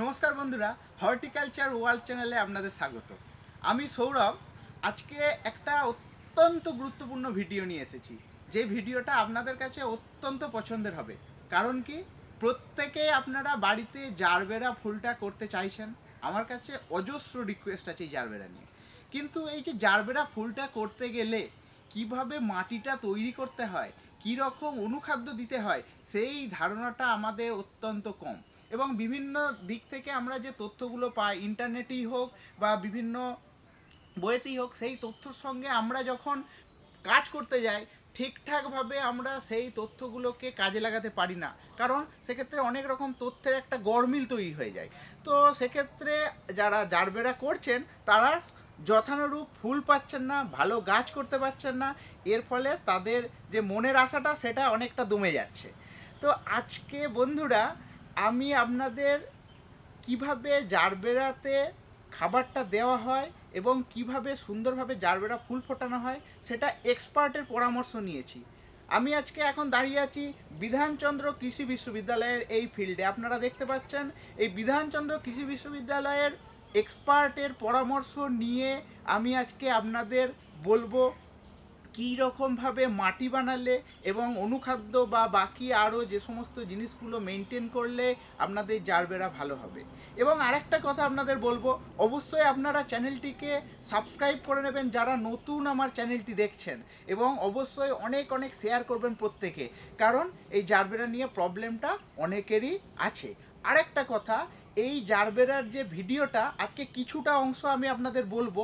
নমস্কার বন্ধুরা horticulture world চ্যানেলে আপনাদের স্বাগত। আমি সৌরভ, আজকে একটা অত্যন্ত গুরুত্বপূর্ণ ভিডিও নিয়ে এসেছি। যে ভিডিওটা আপনাদের কাছে অত্যন্ত পছন্দের হবে। কারণ কি? প্রত্যেকে আপনারা বাড়িতে জারবেরা ফুলটা করতে চাইছেন। আমার কাছে অজস্র রিকোয়েস্ট আছে এই জারবেরা নিয়ে। কিন্তু এই যে জারবেরা ফুলটা করতে গেলে কীভাবে মাটিটা তৈরি করতে হয় কী রকম অনুখাদ্য দিতে হয়, সেই ধারণাটা আমাদের অত্যন্ত কম। এবং বিভিন্ন দিক থেকে আমরা যে তথ্যগুলো পাই, ইন্টারনেটেই হোক বা বিভিন্ন বইয়েতেই হোক, সেই তথ্যর সঙ্গে আমরা যখন কাজ করতে যাই, ঠিকঠাকভাবে আমরা সেই তথ্যগুলোকে কাজে লাগাতে পারি না। কারণ সেক্ষেত্রে অনেক রকম তথ্যের একটা গরমিল তৈরি হয়ে যায়। তো সেক্ষেত্রে যারা জারবেরা করছেন, তারা যথানুরূপ ফুল পাচ্ছেন না, ভালো গাছ করতে পারছেন না। এর ফলে তাদের যে মনের আশাটা, সেটা অনেকটা দমে যাচ্ছে। তো আজকে বন্ধুরা আমি আপনাদের কীভাবে জারবেরাতে খাবারটা দেওয়া হয় এবং কীভাবে সুন্দরভাবে জারবেরা ফুল ফোটানো হয়, সেটা এক্সপার্টের পরামর্শ নিয়েছি। আমি আজকে এখন দাঁড়িয়ে আছি বিধানচন্দ্র কৃষি বিশ্ববিদ্যালয়ের এই ফিল্ডে। আপনারা দেখতে পাচ্ছেন, এই বিধানচন্দ্র কৃষি বিশ্ববিদ্যালয়ের এক্সপার্টের পরামর্শ নিয়ে আমি আজকে আপনাদের বলব কী রকমভাবে মাটি বানালে এবং অনুখাদ্য বা বাকি আরও যে সমস্ত জিনিসগুলো মেনটেন করলে আপনাদের জারবেরা ভালো হবে? এবং আরেকটা কথা আপনাদের বলব, অবশ্যই আপনারা চ্যানেলটিকে সাবস্ক্রাইব করে নেবেন যারা নতুন আমার চ্যানেলটি দেখছেন এবং অবশ্যই অনেক অনেক শেয়ার করবেন প্রত্যেকে। কারণ এই জারবেরা নিয়ে প্রবলেমটা অনেকেরই আছে। আরেকটা কথা, এই জারবেরার যে ভিডিওটা আজকে কিছুটা অংশ আমি আপনাদের বলব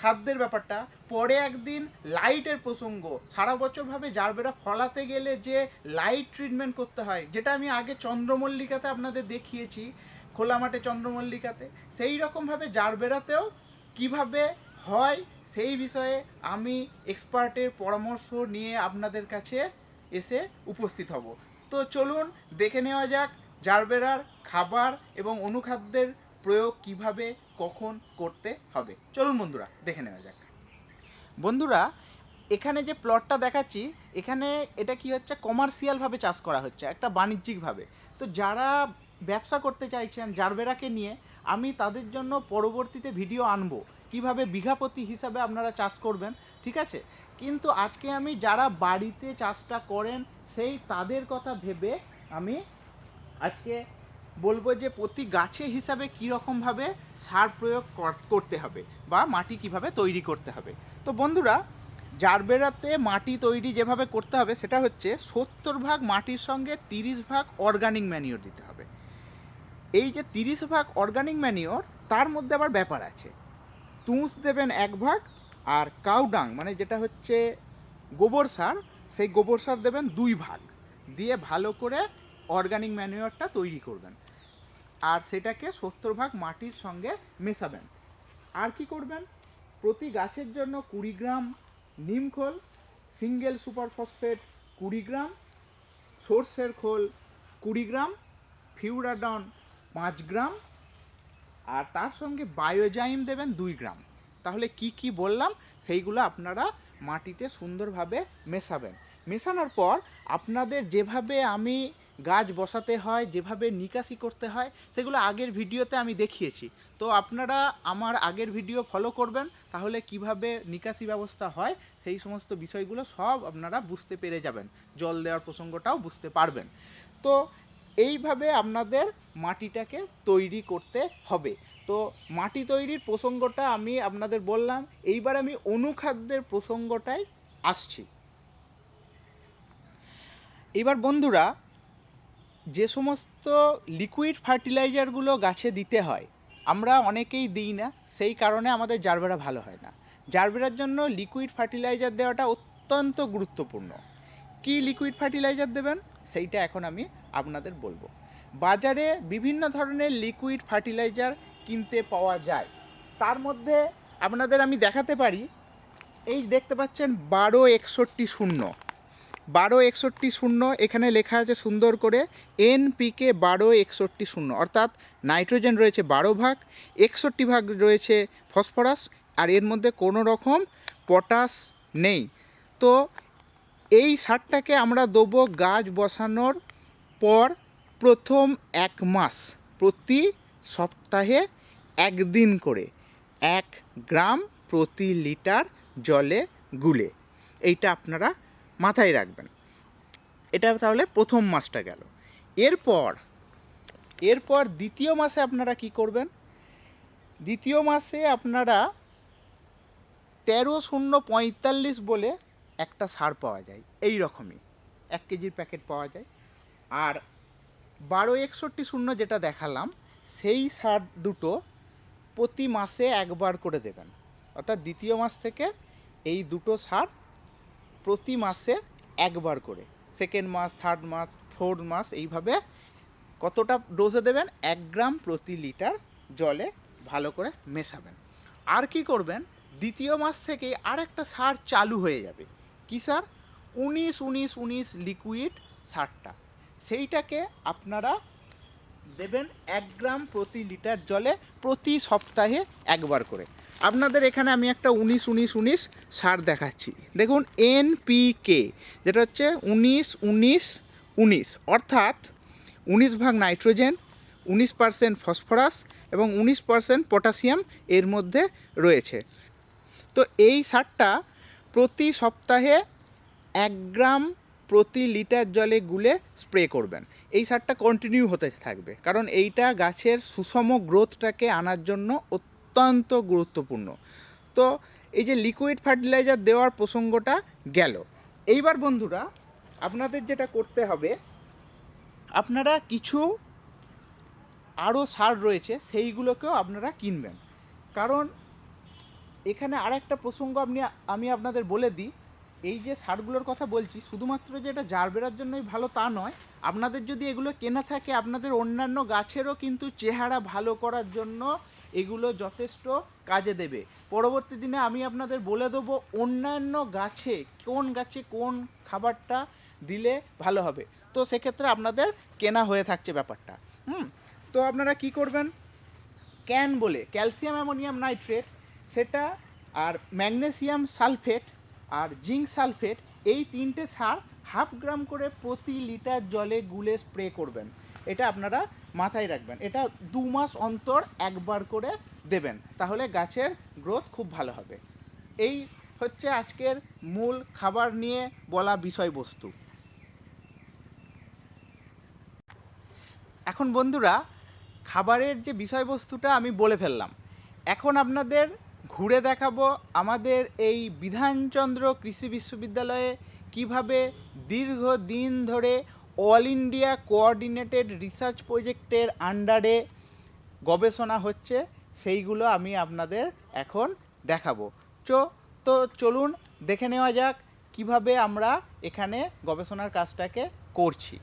খাদ্যের ব্যাপারটা, পরে একদিন লাইটের প্রসঙ্গ, সারা বছরভাবে জারবেরা ফলাতে গেলে যে লাইট ট্রিটমেন্ট করতে হয়, যেটা আমি আগে চন্দ্রমল্লিকাতে আপনাদের দেখিয়েছি, খোলা মাঠে চন্দ্রমল্লিকাতে, সেই রকমভাবে জারবেরাতেও কীভাবে হয়, সেই বিষয়ে আমি এক্সপার্টের পরামর্শ নিয়ে আপনাদের কাছে এসে উপস্থিত হব। তো চলুন, দেখে নেওয়া যাক জারবেরার খাবার এবং অনুখাদ্যের প্রয়োগ কীভাবে কখন করতে হবে। চলুন বন্ধুরা, দেখে নেওয়া যাক। বন্ধুরা, এখানে যে প্লটটা দেখাচ্ছি, এখানে এটা কি হচ্ছে? কমার্শিয়ালভাবে চাষ করা হচ্ছে, একটা বাণিজ্যিকভাবে। তো যারা ব্যবসা করতে চাইছেন জারবেরাকে নিয়ে, আমি তাদের জন্য পরবর্তীতে ভিডিও আনব। কীভাবে বিঘাপতি হিসাবে আপনারা চাষ করবেন, ঠিক আছে? কিন্তু আজকে আমি যারা বাড়িতে চাষটা করেন, সেই তাদের কথা ভেবে আমি আজকে বলব যে প্রতি গাছে হিসাবে কীরকমভাবে সার প্রয়োগ কর- করতে হবে বা মাটি কীভাবে তৈরি করতে হবে। তো বন্ধুরা, জারবেরাতে মাটি তৈরি যেভাবে করতে হবে, সেটা হচ্ছে সত্তর ভাগ মাটির সঙ্গে তিরিশ ভাগ অর্গানিক ম্যানিওর দিতে হবে। এই যে তিরিশ ভাগ অর্গানিক ম্যানিওর তার মধ্যে আবার ব্যাপার আছে। তুষ দেবেন এক ভাগ আর কাউডাং মানে যেটা হচ্ছে গোবর সার, সেই গোবর সার দেবেন দুই ভাগ। দিয়ে ভালো করে অর্গানিক ম্যানিওরটা তৈরি করবেন। আর সেটাকে সত্তর ভাগ মাটির সঙ্গে মেশাবেন। আর কি করবেন? প্রতি গাছের জন্য কুড়ি গ্রাম নিমখোল সিঙ্গেল সুপার ফসফেট কুড়ি গ্রাম, সর্ষের খোল কুড়ি গ্রাম, ফিউরাডন পাঁচ গ্রাম, আর তার সঙ্গে বায়োজাইম দেবেন দুই গ্রাম। তাহলে কি কি বললাম? সেইগুলো আপনারা মাটিতে সুন্দরভাবে মেশাবেন। মেশানোর পর আপনাদের যেভাবে আমি গাছ বসাতে হয়, যেভাবে নিকাশি করতে হয়, সেগুলো আগের ভিডিওতে আমি দেখিয়েছি। তো আপনারা আমার আগের ভিডিও ফলো করবেন, তাহলে কীভাবে নিকাশি ব্যবস্থা হয়, সেই সমস্ত বিষয়গুলো সব আপনারা বুঝতে পেরে যাবেন। জল দেওয়ার প্রসঙ্গটাও বুঝতে পারবেন। তো এইভাবে আপনাদের মাটিটাকে তৈরি করতে হবে। তো মাটি তৈরির প্রসঙ্গটা আমি আপনাদের বললাম, এইবার আমি অনুখাদ্যের প্রসঙ্গটাই আসছি। এবার বন্ধুরা যে সমস্ত লিকুইড ফার্টিলাইজারগুলো গাছে দিতে হয়, আমরা অনেকেই দিই না, সেই কারণে আমাদের জারবেরা ভালো হয় না। জারবেরার জন্য লিকুইড ফার্টিলাইজার দেওয়াটা অত্যন্ত গুরুত্বপূর্ণ। কি লিকুইড ফার্টিলাইজার দেবেন? সেইটা এখন আমি আপনাদের বলব। বাজারে বিভিন্ন ধরনের লিকুইড ফার্টিলাইজার কিনতে পাওয়া যায়। তার মধ্যে আপনাদের আমি দেখাতে পারি। এই দেখতে পাচ্ছেন বারো একষট্টি শূন্য। বারো একষট্টি শূন্য, এখানে লেখা আছে সুন্দর করে, এনপিকে বারো একষট্টি শূন্য, অর্থাৎ নাইট্রোজেন রয়েছে বারো ভাগ, একষট্টি ভাগ রয়েছে ফসফরাস, আর এর মধ্যে কোনো রকম পটাশ নেই। তো এই সারটাকে আমরা দেবো গাছ বসানোর পর প্রথম এক মাস, প্রতি সপ্তাহে একদিন করে, এক গ্রাম প্রতি লিটার জলে গুলে। এইটা আপনারা মাথায় রাখবেন। এটা তাহলে প্রথম মাসটা গেল। এরপর এরপর দ্বিতীয় মাসে আপনারা কি করবেন? দ্বিতীয় মাসে আপনারা তেরো শূন্য পঁয়তাল্লিশ বলে একটা সার পাওয়া যায়, এই রকমই। এক কেজির প্যাকেট পাওয়া যায়। আর বারো একষট্টি শূন্য যেটা দেখালাম, সেই সার দুটো প্রতি মাসে একবার করে দেবেন। অর্থাৎ দ্বিতীয় মাস থেকে এই দুটো সার প্রতি মাসে একবার করে। সেকেন্ড মাস থার্ড মাস ফোর্থ মাস এইভাবে কতটা ডোজে দেবেন? এক গ্রাম প্রতি লিটার জলে ভালো করে মেশাবেন। আর কি করবেন? দ্বিতীয় মাস থেকে আর একটা সার চালু হয়ে যাবে। কি সার? উনিশ উনিশ উনিশ লিকুইড সারটা। সেইটাকে আপনারা দেবেন এক গ্রাম প্রতি লিটার জলে প্রতি সপ্তাহে একবার করে। আপনাদের এখানে আমি একটা উনিশ উনিশ উনিশ সার দেখাচ্ছি। দেখুন এনপিকে যেটা হচ্ছে উনিশ উনিশ উনিশ। অর্থাৎ উনিশ ভাগ নাইট্রোজেন, উনিশ পার্সেন্ট ফসফরাস এবং উনিশ পার্সেন্ট পটাশিয়াম এর মধ্যে রয়েছে। তো এই সারটা প্রতি সপ্তাহে এক গ্রাম প্রতি লিটার জলে গুলে স্প্রে করবেন। এই সারটা কন্টিনিউ হতে থাকবে। কারণ এইটা গাছের সুষম গ্রোথটাকে আনার জন্য অত্যন্ত গুরুত্বপূর্ণ। তো এই যে লিকুইড ফার্টিলাইজার দেওয়ার প্রসঙ্গটা গেল। এইবার বন্ধুরা, আপনাদের যেটা করতে হবে, আপনারা কিছু আরও সার রয়েছে, সেইগুলোকেও আপনারা কিনবেন। কারণ এখানে আর একটা প্রসঙ্গ আপনি, আমি আপনাদের বলে দিই, এই যে সারগুলোর কথা বলছি, শুধুমাত্র যে এটা জারবেরার জন্যই ভালো তা নয়, আপনাদের যদি এগুলো কেনা থাকে, আপনাদের অন্যান্য গাছেরও কিন্তু চেহারা ভালো করার জন্য এগুলো যথেষ্ট কাজে দেবে। পরবর্তী দিনে আমি আপনাদের বলে দেবো অন্যান্য গাছে কোন গাছে কোন খাবারটা দিলে ভালো হবে। তো সেক্ষেত্রে আপনাদের কেনা হয়ে থাকছে ব্যাপারটা। হুম? তো আপনারা কি করবেন? ক্যান বলে, ক্যালসিয়াম অ্যামোনিয়াম নাইট্রেট, সেটা আর ম্যাগনেসিয়াম সালফেট আর জিঙ্ক সালফেট, এই তিনটে সার হাফ গ্রাম করে প্রতি লিটার জলে গুলে স্প্রে করবেন। এটা আপনারা মাথায় রাখবেন। এটা দু মাস অন্তর একবার করে দেবেন, তাহলে গাছের গ্রোথ খুব ভালো হবে। এই হচ্ছে আজকের মূল খাবার নিয়ে বলা বিষয়বস্তু। এখন বন্ধুরা, খাবারের যে বিষয়বস্তুটা আমি বলে ফেললাম, এখন আপনাদের ঘুরে দেখাবো আমাদের এই বিধানচন্দ্র কৃষি বিশ্ববিদ্যালয়ে কীভাবে দীর্ঘদিন ধরে অল ইন্ডিয়া কোঅর্ডিনেটেড রিসার্চ প্রজেক্টের আন্ডারে গবেষণা হচ্ছে, সেইগুলো আমি আপনাদের এখন দেখাবো। চো, তো চলুন দেখে নেওয়া যাক কীভাবে আমরা এখানে গবেষণার কাজটাকে করছি।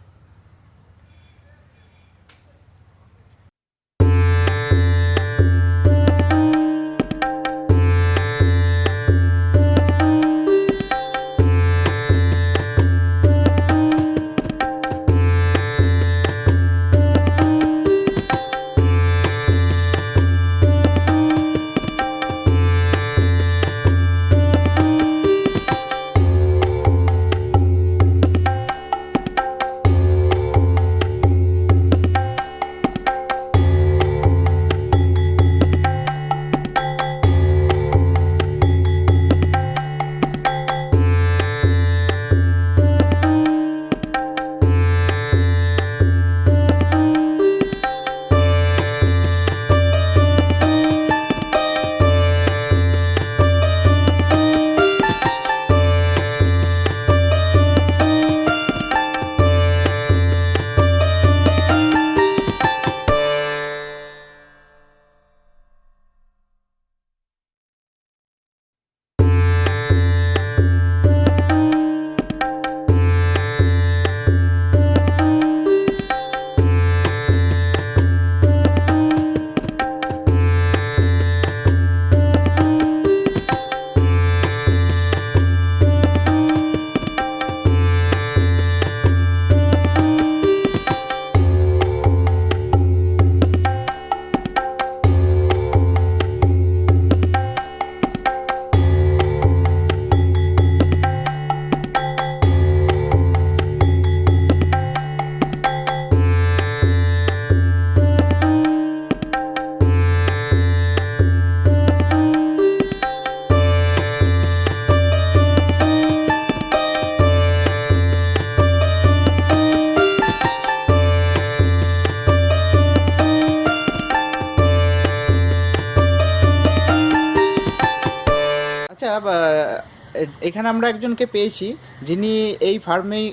এখানে আমরা একজনকে পেয়েছি যিনি এই ফার্মেই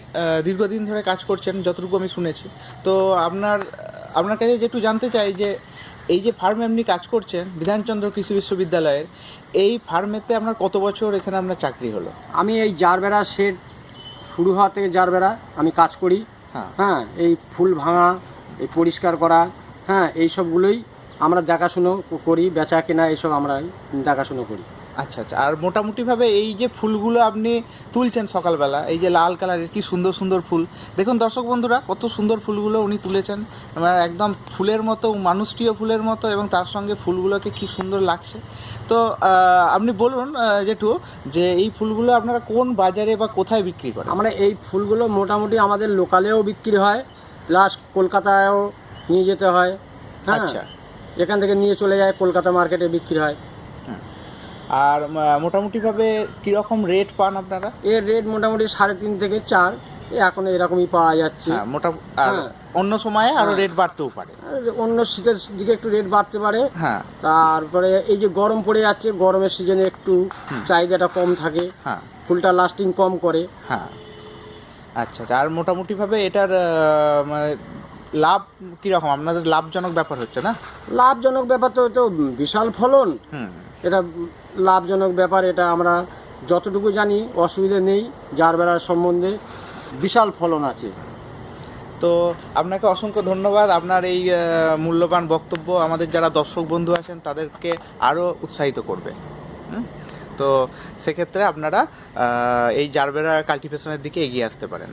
দীর্ঘদিন ধরে কাজ করছেন যতটুকু আমি শুনেছি। তো আপনার আপনার কাছে যেটু জানতে চাই যে এই যে ফার্মে আপনি কাজ করছেন বিধানচন্দ্র কৃষি বিশ্ববিদ্যালয়ের এই ফার্মেতে আপনার কত বছর এখানে আপনার চাকরি হলো? আমি এই জারবেড়া শেড শুরু হওয়া থেকে জারবেড়া আমি কাজ করি। হ্যাঁ। হ্যাঁ এই ফুল ভাঙা এই পরিষ্কার করা হ্যাঁ এই সবগুলোই আমরা দেখাশুনো করি বেচা কেনা এইসব আমরা দেখাশুনো করি। আচ্ছা আচ্ছা। আর মোটামুটিভাবে এই যে ফুলগুলো আপনি তুলছেন সকালবেলা এই যে লাল কালারের কি সুন্দর সুন্দর ফুল। দেখুন দর্শক বন্ধুরা কত সুন্দর ফুলগুলো উনি তুলেছেন। মানে একদম ফুলের মতো মানুষটিও ফুলের মতো এবং তার সঙ্গে ফুলগুলোকে কি সুন্দর লাগছে। তো আপনি বলুন যেটু যে এই ফুলগুলো আপনারা কোন বাজারে বা কোথায় বিক্রি করেন? আমরা এই ফুলগুলো মোটামুটি আমাদের লোকালেও বিক্রি হয়। প্লাস কলকাতায়ও নিয়ে যেতে হয়। হ্যাঁ। আচ্ছা। এখান থেকে নিয়ে চলে যায় কলকাতা মার্কেটে বিক্রি হয়। আর মোটামুটিভাবে কীরকম রেট পান আপনারা? এর রেট মোটামুটি সাড়ে তিন থেকে চার। এখন এরকমই পাওয়া যাচ্ছে। হ্যাঁ মোটা আর হ্যাঁ। অন্য সময়ে হ্যাঁ। রেট বাড়তেও পারে। অন্য শীতের দিকে একটু রেট বাড়তে পারে। হ্যাঁ। তারপরে এই যে গরম পড়ে যাচ্ছে গরমের সিজনে একটু চাহিদাটা কম থাকে। হ্যাঁ। ফুলটা লাস্টিং কম করে। হ্যাঁ। আচ্ছা আচ্ছা। আর মোটামুটিভাবে এটার মানে লাভ কীরকম? আপনাদের লাভজনক ব্যাপার হচ্ছে না? লাভজনক ব্যাপার তো তো বিশাল ফলন। হুম। এটা লাভজনক ব্যাপার, এটা আমরা যতটুকু জানি, অসুবিধা নেই, যার বেড়ার সম্বন্ধে বিশাল ফলন আছে। তো আপনাকে অসংখ্য ধন্যবাদ, আপনার এই মূল্যবান বক্তব্য আমাদের যারা দর্শক বন্ধু আছেন, তাদেরকে আরও উৎসাহিত করবে। তো সেক্ষেত্রে আপনারা এই জারবেরা কাল্টিভেশনের দিকে এগিয়ে আসতে পারেন।